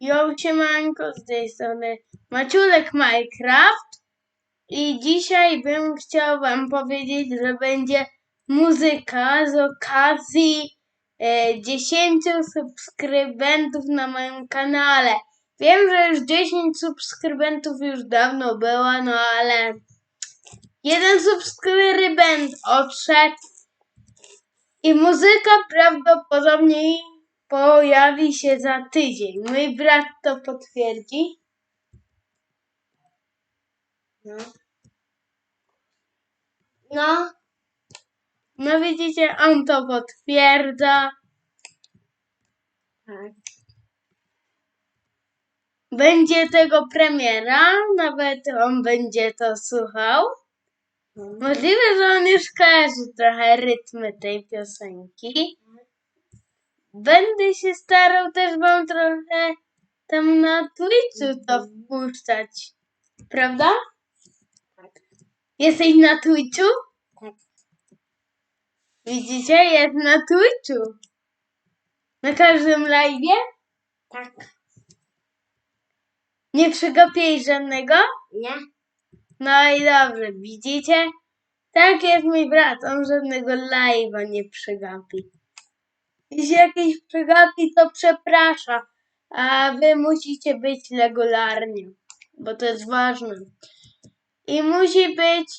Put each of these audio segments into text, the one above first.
Jo, siemanko, z tej strony Maciulek Minecraft i dzisiaj bym chciał wam powiedzieć, że będzie muzyka z okazji e, 10 subskrybentów na moim kanale. Wiem, że już 10 subskrybentów już dawno było, no ale jeden subskrybent odszedł i muzyka prawdopodobnie pojawi się za tydzień. Mój brat to potwierdzi. No. No. No widzicie, on to potwierdza. Tak. Będzie tego premiera, nawet on będzie to słuchał. Możliwe, że on już kojarzy trochę rytmy tej piosenki. Będę się starał też wam trochę tam na Twitchu to wpuszczać. Prawda? Tak. Jesteś na Twitchu? Tak. Widzicie? Jest na Twitchu. Na każdym live'ie? Tak. Nie przegapiej żadnego? Nie? No i dobrze, widzicie? Tak jest mój brat, on żadnego live'a nie przegapi. Jeśli jakiś przegapi, to przepraszam, a wy musicie być regularnie, bo to jest ważne. I musi być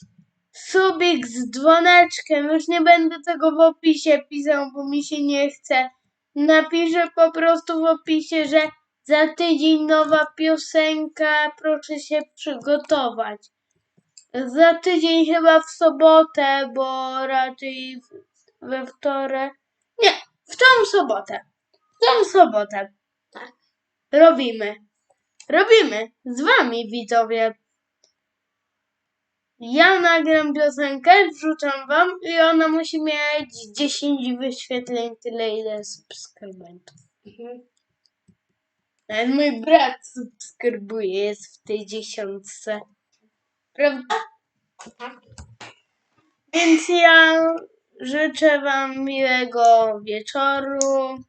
subik z dzwoneczkiem, już nie będę tego w opisie pisał, bo mi się nie chce. Napiszę po prostu w opisie, że za tydzień nowa piosenka, proszę się przygotować. Za tydzień chyba w sobotę, bo raczej we wtorek. Nie, sobotę. W tą sobotę. Tak. Robimy. Robimy. Z wami widzowie. Ja nagram piosenkę, wrzucam wam i ona musi mieć 10 wyświetleń, tyle ile subskrybentów. Mhm. Nawet mój brat subskrybuje, jest w tej dziesiątce. Prawda? Tak. Więc ja życzę Wam miłego wieczoru,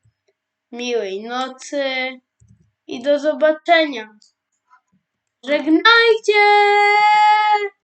miłej nocy i do zobaczenia. Żegnajcie!